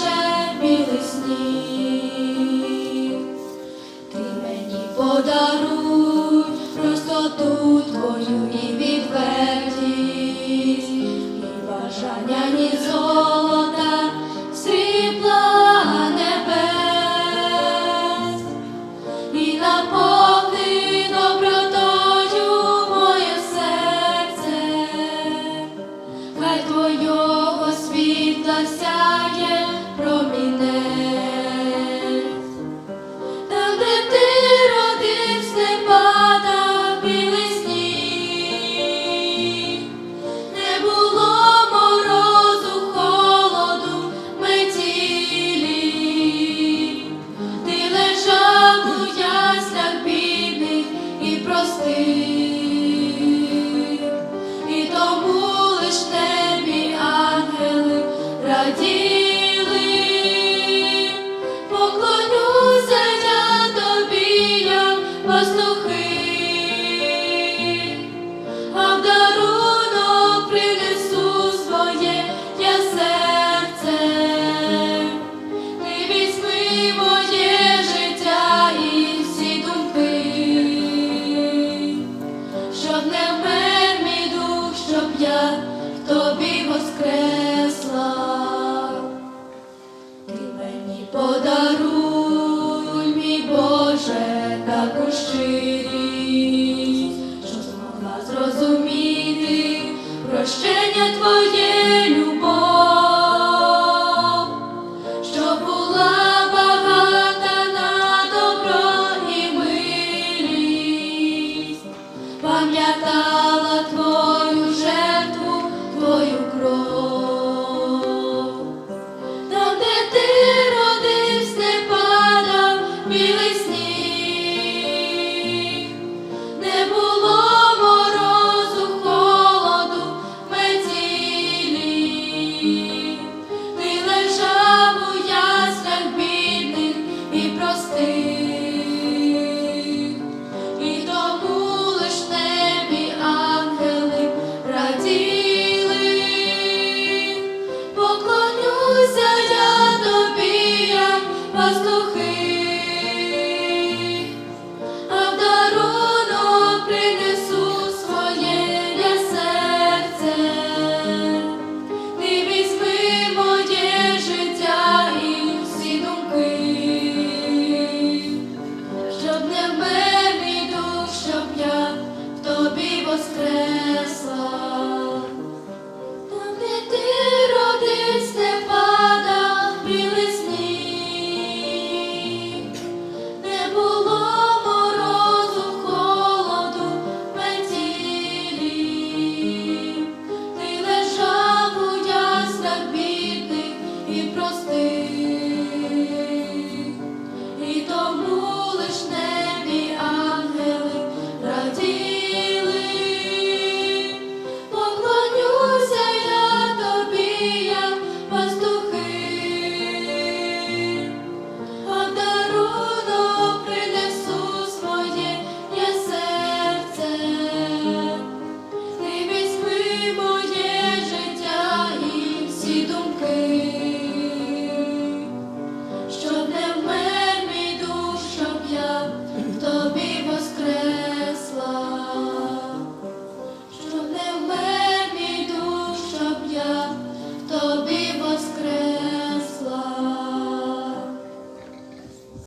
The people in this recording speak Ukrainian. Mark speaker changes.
Speaker 1: плаче білий сніг, ти мені подаруй просто тут твою і відвертість, і бажання ні золота. Подаруй, Боже, таку щирість, що змогла зрозуміти прощення